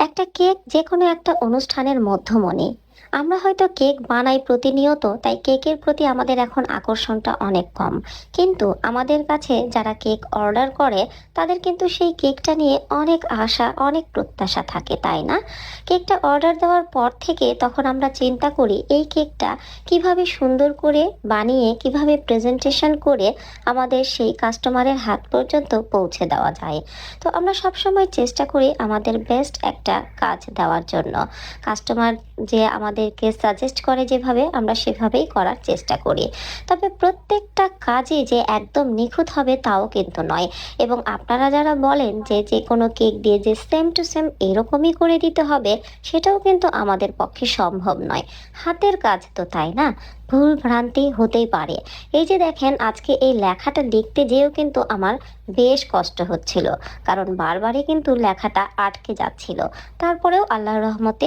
একটা কেক যে কোনো একটা অনুষ্ঠানের মধ্যমণি। আমরা হয়তো কেক বানাই প্রতিনিয়ত, তাই কেকের প্রতি আমাদের এখন আকর্ষণটা অনেক কম। কিন্তু আমাদের কাছে যারা কেক অর্ডার করে, তাদের কিন্তু সেই কেকটা নিয়ে অনেক আশা, অনেক প্রত্যাশা থাকে, তাই না? কেকটা অর্ডার দেওয়ার পর থেকে তখন আমরা চিন্তা করি, এই কেকটা কীভাবে সুন্দর করে বানিয়ে, কীভাবে প্রেজেন্টেশন করে আমাদের সেই কাস্টমারের হাত পর্যন্ত পৌঁছে দেওয়া যায়। তো আমরা সবসময় চেষ্টা করি আমাদের বেস্ট একটা কাজ দেওয়ার জন্য। কাস্টমার যে আমাদেরকে সাজেস্ট করে যেভাবে আমরা সেভাবেই করার চেষ্টা করি। তবে প্রত্যেকটা কাজে যে একদম নিখুঁত হবে তাও কিন্তু নয়। এবং আপনারা যারা বলেন যে যে কোনো কেক দিয়ে যে সেম টু সেম এরকমই করে দিতে হবে, সেটাও কিন্তু আমাদের পক্ষে সম্ভব নয়। হাতের কাজ তো তাই না? ভুল ভ্রান্তি হতেই পারে। এই যে দেখেন, আজকে এই লেখাটা লিখতে যেয়েও কিন্তু আমার বেশ কষ্ট হচ্ছিল। কারণ বারবারই কিন্তু লেখাটা আটকে যাচ্ছিল। তারপরেও আল্লাহর রহমতে